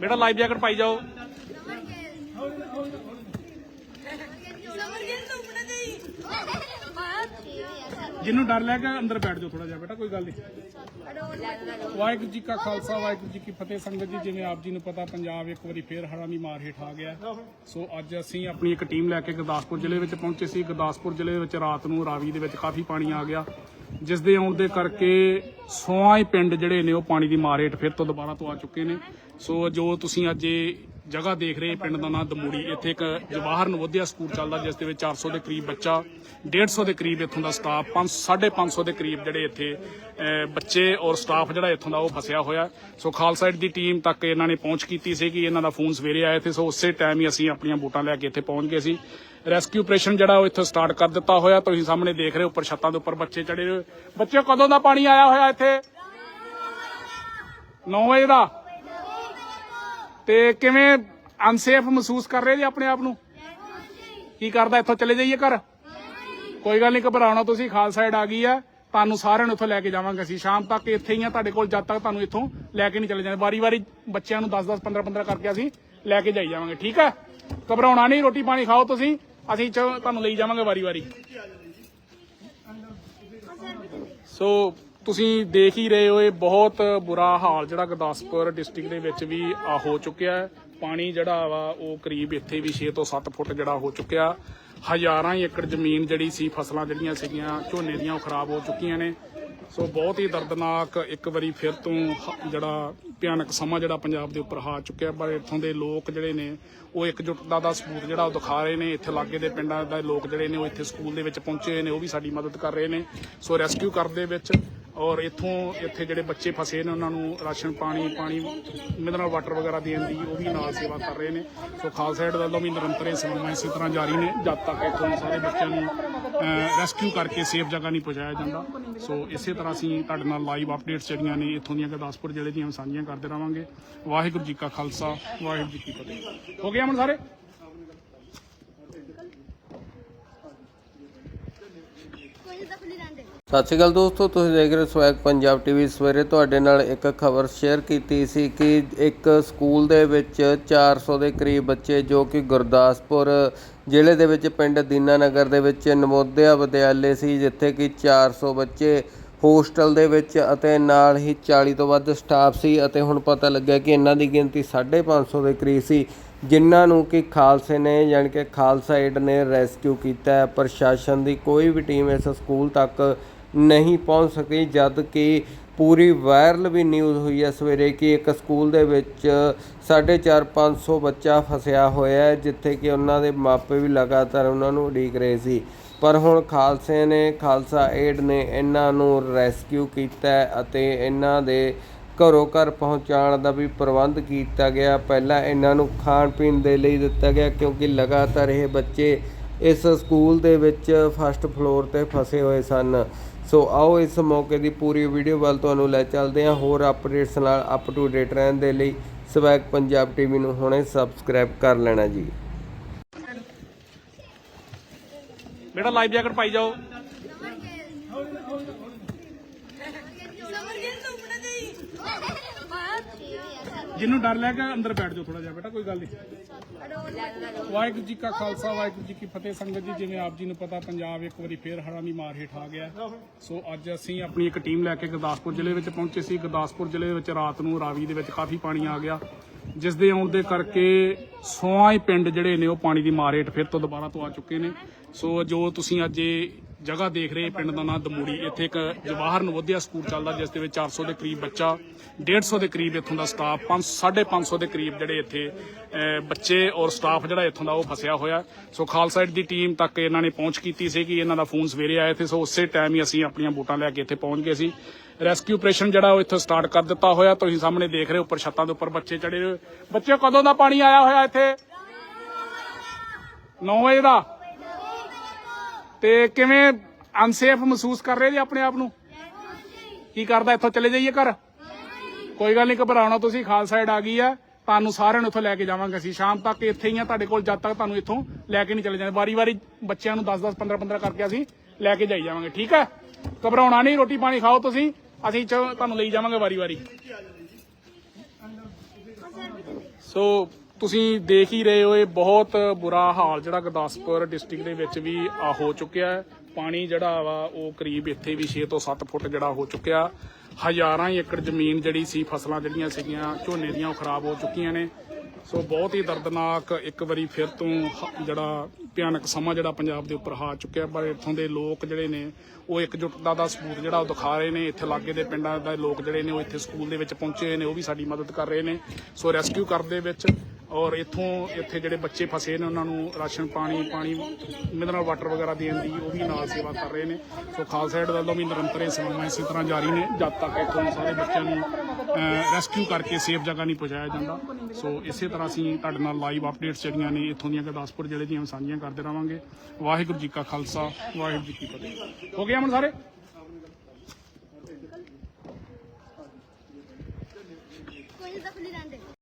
ਬੇਟਾ life jacket ਪਾਈ ਜਾਓ। ਜਿਹਨੂੰ ਡਰ ਲੱਗਾ ਅੰਦਰ ਬੈਠ ਜਾਓ ਥੋੜਾ ਜਿਹਾ ਬੇਟਾ, ਕੋਈ ਗੱਲ ਨਹੀਂ। ਵਾਹਿਗੁਰੂ ਜੀ ਕਾ ਖਾਲਸਾ, ਵਾਹਿਗੁਰੂ ਜੀ ਕੀ ਫਤਿਹ। ਸੰਗਤ ਜੀ, ਜਿਵੇਂ ਆਪ ਜੀ ਨੂੰ ਪਤਾ, ਪੰਜਾਬ ਇੱਕ ਵਾਰੀ ਫੇਰ ਹੜ੍ਹਾਂ ਦੀ ਮਾਰ ਹੇਠ ਆ ਗਿਆ। ਸੋ ਅੱਜ ਅਸੀਂ ਆਪਣੀ ਇੱਕ ਟੀਮ ਲੈ ਕੇ ਗੁਰਦਾਸਪੁਰ ਜ਼ਿਲ੍ਹੇ ਵਿੱਚ ਪਹੁੰਚੇ ਸੀ। ਗੁਰਦਾਸਪੁਰ ਜ਼ਿਲ੍ਹੇ ਵਿੱਚ ਰਾਤ ਨੂੰ ਰਾਵੀ ਦੇ ਵਿੱਚ ਕਾਫੀ ਪਾਣੀ ਆ ਗਿਆ। ਜਿਸ ਦੇ ਆਉਣ ਦੇ ਕਰਕੇ ਸੋਆਂ ਹੀ ਪਿੰਡ ਜਿਹੜੇ ਨੇ ਉਹ ਪਾਣੀ ਦੀ ਮਾਰ ਹੇਠ ਫਿਰ ਤੋਂ ਦੁਬਾਰਾ ਤੋਂ ਆ ਚੁੱਕੇ ਨੇ। ਸੋ ਜੋ ਤੁਸੀਂ ਅੱਜ ਇਹ ਜਗ੍ਹਾ ਦੇਖ ਰਹੇ ਪਿੰਡ ਦਾ ਨਾਂ ਦਮੂੜੀ। ਇੱਥੇ ਇੱਕ ਜਵਾਹਰ ਨਵੋਦਿਆ ਸਕੂਲ ਚੱਲਦਾ, ਜਿਸ ਦੇ ਵਿੱਚ 400 ਦੇ ਕਰੀਬ ਬੱਚਾ 150 ਦੇ ਕਰੀਬ ਇੱਥੋਂ ਦਾ ਸਟਾਫ 5 550 ਦੇ ਕਰੀਬ ਜਿਹੜੇ ਇੱਥੇ ਬੱਚੇ ਔਰ ਸਟਾਫ ਜਿਹੜਾ ਇੱਥੋਂ ਦਾ ਉਹ ਫਸਿਆ ਹੋਇਆ। ਸੋ ਖਾਲਸਾ ਏਡ ਦੀ ਟੀਮ ਤੱਕ ਇਹਨਾਂ ਨੇ ਪਹੁੰਚ ਕੀਤੀ ਸੀ ਕਿ ਇਹਨਾਂ ਦਾ ਫੋਨ ਸਵੇਰੇ ਆਇਆ ਤੇ ਸੋ ਉਸੇ ਟਾਈਮ ਹੀ ਅਸੀਂ ਆਪਣੀਆਂ ਬੋਟਾਂ ਲੈ ਕੇ ਇੱਥੇ ਪਹੁੰਚ ਗਏ ਸੀ। ਰੈਸਕਿਊ ਆਪਰੇਸ਼ਨ ਜਿਹੜਾ ਉਹ ਇੱਥੇ ਸਟਾਰਟ ਕਰ ਦਿੱਤਾ ਹੋਇਆ। ਤੁਸੀਂ ਸਾਹਮਣੇ ਦੇਖ ਰਹੇ ਹੋ ਉੱਪਰ ਛੱਤਾਂ ਦੇ ਉੱਪਰ ਬੱਚੇ ਚੜੇ ਹੋਏ। ਬੱਚੇ ਕਦੋਂ ਦਾ ਪਾਣੀ ਆਇਆ ਹੋਇਆ ਇੱਥੇ? 9 ਵਜੇ ਦਾ। ਤੇ ਕਿਵੇਂ ਅਨਸੇਫ ਮਹਿਸੂਸ ਕਰ ਰਹੇ ਜੀ ਆਪਣੇ ਆਪ ਨੂੰ? ਕੀ ਕਰਦਾ? ਇੱਥੋਂ ਚਲੇ ਜਾਈਏ ਘਰ? ਕੋਈ ਗੱਲ ਨਹੀਂ ਘਬਰਾਉਣਾ ਤੁਸੀਂ ਖਾਲਸਾ ਸਾਈਡ ਆ ਗਈ ਆ। ਤੁਹਾਨੂੰ ਸਾਰਿਆਂ ਨੂੰ ਇੱਥੋਂ ਲੈ ਕੇ ਜਾਵਾਂਗੇ ਅਸੀਂ। ਸ਼ਾਮ ਤੱਕ ਇੱਥੇ ਹੀ ਆ ਤੁਹਾਡੇ ਕੋਲ ਜਦ ਤੱਕ ਤੁਹਾਨੂੰ ਇੱਥੋਂ ਲੈ ਕੇ ਨਹੀਂ ਚਲੇ ਜਾਂਦੇ ਵਾਰੀ-ਵਾਰੀ ਬੱਚਿਆਂ ਨੂੰ 10-10 15-15 ਕਰਕੇ ਅਸੀਂ ਲੈ ਕੇ ਜਾਈ ਜਾਵਾਂਗੇ ਠੀਕ ਹੈ ਘਬਰਾਉਣਾ ਨਹੀਂ ਰੋਟੀ ਪਾਣੀ ਖਾਓ ਤੁਸੀਂ। ਅਸੀਂ ਤੁਹਾਨੂੰ ਲਈ ਜਾਵਾਂਗੇ ਵਾਰੀ-ਵਾਰੀ। ਸੋ ਤੁਸੀਂ ਦੇਖ ਹੀ ਰਹੇ ਹੋ, ਇਹ ਬਹੁਤ ਬੁਰਾ ਹਾਲ ਜਿਹੜਾ ਗੁਰਦਾਸਪੁਰ ਡਿਸਟ੍ਰਿਕਟ ਦੇ ਵਿੱਚ ਵੀ ਆ ਹੋ ਚੁੱਕਿਆ ਹੈ। ਪਾਣੀ ਜਿਹੜਾ ਵਾ, ਉਹ ਕਰੀਬ ਇੱਥੇ ਵੀ 6 ਤੋਂ 7 ਫੁੱਟ ਜਿਹੜਾ ਹੋ ਚੁੱਕਿਆ। ਹਜ਼ਾਰਾਂ ਏਕੜ ਜ਼ਮੀਨ ਜਿਹੜੀ ਸੀ, ਫਸਲਾਂ ਜਿਹੜੀਆਂ ਸੀਗੀਆਂ, ਝੋਨੇ ਦੀਆਂ ਉਹ ਖਰਾਬ ਹੋ ਚੁੱਕੀਆਂ ਨੇ। ਸੋ ਬਹੁਤ ਹੀ ਦਰਦਨਾਕ ਇੱਕ ਵਾਰੀ ਫਿਰ ਤੋਂ ਜਿਹੜਾ ਭਿਆਨਕ ਸਮਾਂ ਜਿਹੜਾ ਪੰਜਾਬ ਦੇ ਉੱਪਰ ਆ ਚੁੱਕਿਆ। ਪਰ ਇੱਥੋਂ ਦੇ ਲੋਕ ਜਿਹੜੇ ਨੇ, ਉਹ ਇਕਜੁੱਟਤਾ ਦਾ ਸਬੂਤ ਜਿਹੜਾ ਉਹ ਦਿਖਾ ਰਹੇ ਨੇ। ਇੱਥੇ ਲਾਗੇ ਦੇ ਪਿੰਡਾਂ ਦੇ ਲੋਕ ਜਿਹੜੇ ਨੇ, ਉਹ ਇੱਥੇ ਸਕੂਲ ਦੇ ਵਿੱਚ ਪਹੁੰਚੇ ਹੋਏ ਨੇ, ਉਹ ਵੀ ਸਾਡੀ ਮਦਦ ਕਰ ਰਹੇ ਨੇ। ਸੋ ਰੈਸਕਿਊ ਕਰਦੇ ਵਿੱਚ ਔਰ ਇੱਥੋਂ ਇੱਥੇ ਜਿਹੜੇ ਬੱਚੇ ਫਸੇ ਨੇ, ਉਹਨਾਂ ਨੂੰ ਰਾਸ਼ਨ ਪਾਣੀ ਪਾਣੀ ਮਿਨਰਲ ਵਾਟਰ ਵਗੈਰਾ ਦੇਣ ਦੀ ਉਹ ਵੀ ਨਾਲ ਸੇਵਾ ਕਰ ਰਹੇ ਨੇ। ਸੋ ਖਾਲਸਾ ਏਡ ਵੱਲੋਂ ਵੀ ਨਿਰੰਤਰ ਇਹ ਸੇਵਾਵਾਂ ਇਸੇ ਤਰ੍ਹਾਂ ਜਾਰੀ ਨੇ, ਜਦ ਤੱਕ ਇੱਥੋਂ ਸਾਰੇ ਬੱਚਿਆਂ ਨੂੰ ਰੈਸਕਿਊ ਕਰਕੇ ਸੇਫ ਜਗ੍ਹਾ ਨਹੀਂ ਪਹੁੰਚਾਇਆ ਜਾਂਦਾ। ਸੋ ਇਸੇ ਤਰ੍ਹਾਂ ਅਸੀਂ ਤੁਹਾਡੇ ਨਾਲ ਲਾਈਵ ਅਪਡੇਟਸ ਜਿਹੜੀਆਂ ਨੇ ਇੱਥੋਂ ਦੀਆਂ ਗੁਰਦਾਸਪੁਰ ਜ਼ਿਲ੍ਹੇ ਦੀਆਂ ਸਾਂਝੀਆਂ ਕਰਦੇ ਰਵਾਂਗੇ। ਵਾਹਿਗੁਰੂ ਜੀ ਕਾ ਖਾਲਸਾ, ਵਾਹਿਗੁਰੂ ਜੀ ਕੀ ਫਤਿਹ। ਹੋ ਗਿਆ ਅਮਨ ਸਾਰੇ? ਸਤਿ ਸ਼੍ਰੀ ਅਕਾਲ ਦੋਸਤੋ, ਤੁਸੀਂ ਦੇਖ ਰਹੇ ਹੋ ਸਵੈਗ ਪੰਜਾਬ ਟੀਵੀ ਸਵੇਰੇ ਤੁਹਾਡੇ ਨਾਲ ਇੱਕ ਖਬਰ ਸ਼ੇਅਰ ਕੀਤੀ ਸੀ ਕਿ ਇੱਕ ਸਕੂਲ ਦੇ ਵਿੱਚ 400 ਦੇ ਕਰੀਬ ਬੱਚੇ ਜੋ ਕਿ ਗੁਰਦਾਸਪੁਰ ਜ਼ਿਲ੍ਹੇ ਦੇ ਵਿੱਚ ਪਿੰਡ ਦੀਨਾਨਗਰ ਦੇ ਵਿੱਚ ਨਵੋਦਿਆ ਵਿਦਿਆਲੇ ਸੀ, ਜਿੱਥੇ ਕਿ 400 ਬੱਚੇ ਹੋਸਟਲ ਦੇ ਵਿੱਚ ਅਤੇ ਨਾਲ ਹੀ 40 ਤੋਂ ਵੱਧ ਸਟਾਫ ਸੀ ਅਤੇ ਹੁਣ ਪਤਾ ਲੱਗਿਆ ਕਿ ਇਹਨਾਂ ਦੀ ਗਿਣਤੀ 550 ਦੇ ਕਰੀਬ ਸੀ, ਜਿਨ੍ਹਾਂ ਨੂੰ ਕਿ ਖਾਲਸੇ ਨੇ ਯਾਨੀ ਕਿ ਖਾਲਸਾ ਏਡ ਨੇ ਰੈਸਕਿਊ ਕੀਤਾ ਪ੍ਰਸ਼ਾਸਨ ਦੀ ਕੋਈ ਵੀ ਟੀਮ ਇਸ ਸਕੂਲ ਤੱਕ ਨਹੀਂ ਪਹੁੰਚ ਸਕੀ, ਜਦ ਕਿ ਪੂਰੀ ਵਾਇਰਲ ਵੀ ਨਿਊਜ਼ ਹੋਈ ਹੈ ਸਵੇਰੇ ਕਿ ਇੱਕ ਸਕੂਲ ਦੇ ਵਿੱਚ 4.5 500 ਬੱਚਾ ਫਸਿਆ ਹੋਇਆ ਹੈ, ਜਿੱਥੇ ਕਿ ਉਹਨਾਂ ਦੇ ਮਾਪੇ ਵੀ ਲਗਾਤਾਰ ਉਹਨਾਂ ਨੂੰ ਉਡੀਕ ਰਹੇ ਸੀ। ਪਰ ਹੁਣ ਖਾਲਸੇ ਨੇ, ਖਾਲਸਾ ਏਡ ਨੇ ਇਹਨਾਂ ਨੂੰ ਰੈਸਕਿਊ ਕੀਤਾ ਅਤੇ ਇਹਨਾਂ ਦੇ ਘਰੋਂ ਘਰ ਪਹੁੰਚਾਉਣ ਦਾ ਵੀ ਪ੍ਰਬੰਧ ਕੀਤਾ ਗਿਆ। ਪਹਿਲਾਂ ਇਹਨਾਂ ਨੂੰ ਖਾਣ ਪੀਣ ਦੇ ਲਈ ਦਿੱਤਾ ਗਿਆ, ਕਿਉਂਕਿ ਲਗਾਤਾਰ ਇਹ ਬੱਚੇ ਇਸ ਸਕੂਲ ਦੇ ਵਿੱਚ ਫਸਟ ਫਲੋਰ ਤੇ ਫਸੇ ਹੋਏ ਸਨ। ਸੋ ਆਓ ਇਸ ਮੌਕੇ ਦੀ ਪੂਰੀ ਵੀਡੀਓ ਵੱਲ ਤੁਹਾਨੂੰ ਲੈ ਚੱਲਦੇ ਹਾਂ। ਹੋਰ ਅਪਡੇਟਸ ਨਾਲ ਅਪ ਟੂ ਡੇਟ ਰਹਿਣ ਦੇ ਲਈ ਸਵੈਗ ਪੰਜਾਬ ਟੀਵੀ ਨੂੰ ਹੁਣੇ ਸਬਸਕ੍ਰਾਈਬ ਕਰ ਲੈਣਾ ਜੀ। ਬੇਟਾ ਲਾਈਫ ਜੈਕਟ ਪਾਈ ਜਾਓ। ਜਿਹਨੂੰ ਡਰ ਲੱਗਾ ਅੰਦਰ ਬੈਠ ਜਾਓ ਥੋੜਾ ਜਿਹਾ ਬੇਟਾ, ਕੋਈ ਗੱਲ ਨਹੀਂ। ਵਾਹਿਗੁਰੂ ਜੀ ਕਾ ਖਾਲਸਾ, ਵਾਹਿਗੁਰੂ ਜੀ ਕੀ ਫਤਿਹ। ਸੰਗਤ ਜੀ, ਜਿਵੇਂ ਆਪ ਜੀ ਨੂੰ ਪਤਾ, ਪੰਜਾਬ ਇੱਕ ਵਾਰੀ ਫੇਰ ਹੜ੍ਹਾਂ ਦੀ ਮਾਰ ਹੇਠ ਆ ਗਿਆ। ਸੋ ਅੱਜ ਅਸੀਂ ਆਪਣੀ ਇੱਕ ਟੀਮ ਲੈ ਕੇ ਗੁਰਦਾਸਪੁਰ ਜ਼ਿਲ੍ਹੇ ਵਿੱਚ ਪਹੁੰਚੇ ਸੀ। ਗੁਰਦਾਸਪੁਰ ਜ਼ਿਲ੍ਹੇ ਵਿੱਚ ਰਾਤ ਨੂੰ ਰਾਵੀ ਦੇ ਵਿੱਚ ਕਾਫੀ ਪਾਣੀ ਆ ਗਿਆ। ਜਿਸ ਦੇ ਆਉਣ ਦੇ ਕਰਕੇ ਸੋਆਂ ਹੀ ਪਿੰਡ ਜਿਹੜੇ ਨੇ ਉਹ ਪਾਣੀ ਦੀ ਮਾਰ ਹੇਠ ਫਿਰ ਤੋਂ ਦੁਬਾਰਾ ਤੋਂ ਆ ਚੁੱਕੇ ਨੇ। ਸੋ ਜੋ ਤੁਸੀਂ ਅੱਜ ਇਹ ਜਗ੍ਹਾ ਦੇਖ ਰਹੇ ਪਿੰਡ ਦਾ ਨਾਮ ਦਮੂੜੀ। ਇੱਥੇ ਇੱਕ ਜਵਾਹਰ ਨਵੋਦਿਆ ਸਕੂਲ ਚੱਲਦਾ, ਜਿਸ ਦੇ ਵਿੱਚ 400 ਦੇ ਕਰੀਬ ਬੱਚਾ 150 ਦੇ ਕਰੀਬ ਇੱਥੋਂ ਦਾ ਸਟਾਫ 5 550 ਦੇ ਕਰੀਬ ਜਿਹੜੇ ਇੱਥੇ ਬੱਚੇ ਔਰ ਸਟਾਫ ਜਿਹੜਾ ਇੱਥੋਂ ਦਾ ਉਹ ਫਸਿਆ ਹੋਇਆ। ਸੋ ਖਾਲਸਾ ਏਡ ਦੀ ਟੀਮ ਤੱਕ ਇਹਨਾਂ ਨੇ ਪਹੁੰਚ ਕੀਤੀ ਸੀ ਕਿ ਇਹਨਾਂ ਦਾ ਫੋਨ ਸਵੇਰੇ ਆਇਆ ਤੇ ਸੋ ਉਸੇ ਟਾਈਮ ਹੀ ਅਸੀਂ ਆਪਣੀਆਂ ਬੋਟਾਂ ਲੈ ਕੇ ਇੱਥੇ ਪਹੁੰਚ ਗਏ ਸੀ। ਰੈਸਕਿਊ ਆਪਰੇਸ਼ਨ ਜਿਹੜਾ ਉਹ ਇੱਥੇ ਸਟਾਰਟ ਕਰ ਦਿੱਤਾ ਹੋਇਆ। ਤੁਸੀਂ ਸਾਹਮਣੇ ਦੇਖ ਰਹੇ ਹੋ ਉੱਪਰ ਛੱਤਾਂ ਦੇ ਉੱਪਰ ਬੱਚੇ ਚੜੇ ਹੋਏ। ਬੱਚੇ ਕਦੋਂ ਦਾ ਪਾਣੀ ਆਇਆ ਹੋਇਆ ਇੱਥੇ? 9 ਵਜੇ ਦਾ? ਤੇ ਕਿਵੇਂ ਅਨਸੇਫ ਮਹਿਸੂਸ ਕਰ ਰਹੇ ਜੀ ਆਪਣੇ ਆਪ ਨੂੰ? ਕੀ ਕਰਦਾ ਇੱਥੋਂ ਚਲੇ ਜਾਈਏ ਘਰ? ਕੋਈ ਗੱਲ ਨਹੀਂ ਘਬਰਾਉਣਾ ਤੁਸੀਂ ਖਾਲਸਾ ਏਡ ਆ ਗਈ ਆ। ਤੁਹਾਨੂੰ ਸਾਰਿਆਂ ਨੂੰ ਇੱਥੋਂ ਲੈ ਕੇ ਜਾਵਾਂਗੇ ਅਸੀਂ। ਸ਼ਾਮ ਤੱਕ ਇੱਥੇ ਹੀ ਆ ਤੁਹਾਡੇ ਕੋਲ ਜਦ ਤੱਕ ਤੁਹਾਨੂੰ ਇੱਥੋਂ ਲੈ ਕੇ ਨਹੀਂ ਚਲੇ ਜਾਂਦੇ। ਵਾਰੀ-ਵਾਰੀ ਬੱਚਿਆਂ ਨੂੰ 10-10 15-15 ਕਰਕੇ ਅਸੀਂ ਲੈ ਕੇ ਜਾਈ ਜਾਵਾਂਗੇ ਠੀਕ ਹੈ ਘਬਰਾਉਣਾ ਨਹੀਂ ਰੋਟੀ ਪਾਣੀ ਖਾਓ ਤੁਸੀਂ ਅਸੀਂ ਤੁਹਾਨੂੰ ਲਈ ਜਾਵਾਂਗੇ ਵਾਰੀ-ਵਾਰੀ। ਸੋ ਤੁਸੀਂ ਦੇਖ ਹੀ ਰਹੇ ਹੋ, ਇਹ ਬਹੁਤ ਬੁਰਾ ਹਾਲ ਜਿਹੜਾ ਗੁਰਦਾਸਪੁਰ ਡਿਸਟ੍ਰਿਕਟ ਦੇ ਵਿੱਚ ਵੀ ਹੋ ਚੁੱਕਿਆ ਹੈ। ਪਾਣੀ ਜਿਹੜਾ ਵਾ, ਉਹ ਕਰੀਬ ਇੱਥੇ ਵੀ 6 ਤੋਂ 7 ਫੁੱਟ ਜਿਹੜਾ ਹੋ ਚੁੱਕਿਆ। ਹਜ਼ਾਰਾਂ ਏਕੜ ਜ਼ਮੀਨ ਜਿਹੜੀ ਸੀ, ਫਸਲਾਂ ਜਿਹੜੀਆਂ ਸੀਗੀਆਂ, ਝੋਨੇ ਦੀਆਂ ਉਹ ਖਰਾਬ ਹੋ ਚੁੱਕੀਆਂ ਨੇ। ਸੋ ਬਹੁਤ ਹੀ ਦਰਦਨਾਕ ਇੱਕ ਵਾਰੀ ਫਿਰ ਤੋਂ ਹ- ਜਿਹੜਾ ਭਿਆਨਕ ਸਮਾਂ ਜਿਹੜਾ ਪੰਜਾਬ ਦੇ ਉੱਪਰ ਆ ਚੁੱਕਿਆ। ਪਰ ਇੱਥੋਂ ਦੇ ਲੋਕ ਜਿਹੜੇ ਨੇ, ਉਹ ਇਕਜੁੱਟਤਾ ਦਾ ਸਬੂਤ ਜਿਹੜਾ ਉਹ ਦਿਖਾ ਰਹੇ ਨੇ। ਇੱਥੇ ਲਾਗੇ ਦੇ ਪਿੰਡਾਂ ਦੇ ਲੋਕ ਜਿਹੜੇ ਨੇ, ਉਹ ਇੱਥੇ ਸਕੂਲ ਦੇ ਵਿੱਚ ਪਹੁੰਚੇ ਹੋਏ ਨੇ, ਉਹ ਵੀ ਸਾਡੀ ਮਦਦ ਕਰ ਰਹੇ ਨੇ। ਸੋ ਰੈਸਕਿਊ ਕਰਦੇ ਵਿੱਚ ਔਰ ਇੱਥੋਂ ਇੱਥੇ ਜਿਹੜੇ ਬੱਚੇ ਫਸੇ ਨੇ, ਉਹਨਾਂ ਨੂੰ ਰਾਸ਼ਨ, ਪਾਣੀ ਪਾਣੀ ਮਿਹਨਤ ਨਾਲ ਵਾਟਰ ਵਗੈਰਾ ਦੇਣ ਦੀ ਉਹ ਵੀ ਨਾਲ ਸੇਵਾ ਕਰ ਰਹੇ ਨੇ। ਸੋ ਖਾਲਸਾ ਏਡ ਵੱਲੋਂ ਵੀ ਨਿਰੰਤਰ ਇਹ ਸੇਵਾਵਾਂ ਇਸੇ ਤਰ੍ਹਾਂ ਜਾਰੀ ਨੇ, ਜਦ ਤੱਕ ਇੱਥੋਂ ਸਾਰੇ ਬੱਚਿਆਂ ਨੂੰ ਰੈਸਕਿਊ ਕਰਕੇ ਸੇਫ ਜਗ੍ਹਾ ਨਹੀਂ ਪਹੁੰਚਾਇਆ ਜਾਂਦਾ। ਸੋ ਇਸੇ ਤਰ੍ਹਾਂ ਅਸੀਂ ਤੁਹਾਡੇ ਨਾਲ ਲਾਈਵ ਅਪਡੇਟਸ ਜਿਹੜੀਆਂ ਨੇ, ਇੱਥੋਂ ਦੀਆਂ ਗੁਰਦਾਸਪੁਰ ਜ਼ਿਲ੍ਹੇ ਦੀਆਂ ਸਾਂਝੀਆਂ ਕਰਦੇ ਰਵਾਂਗੇ। ਵਾਹਿਗੁਰੂ ਜੀ ਕਾ ਖਾਲਸਾ, ਵਾਹਿਗੁਰੂ ਜੀ ਕੀ ਫਤਿਹ। ਹੋ ਗਿਆ ਅਮਨ ਸਾਰੇ? ਕੋਈ ਜ਼ਖਮੀ ਰਹਿੰਦੇ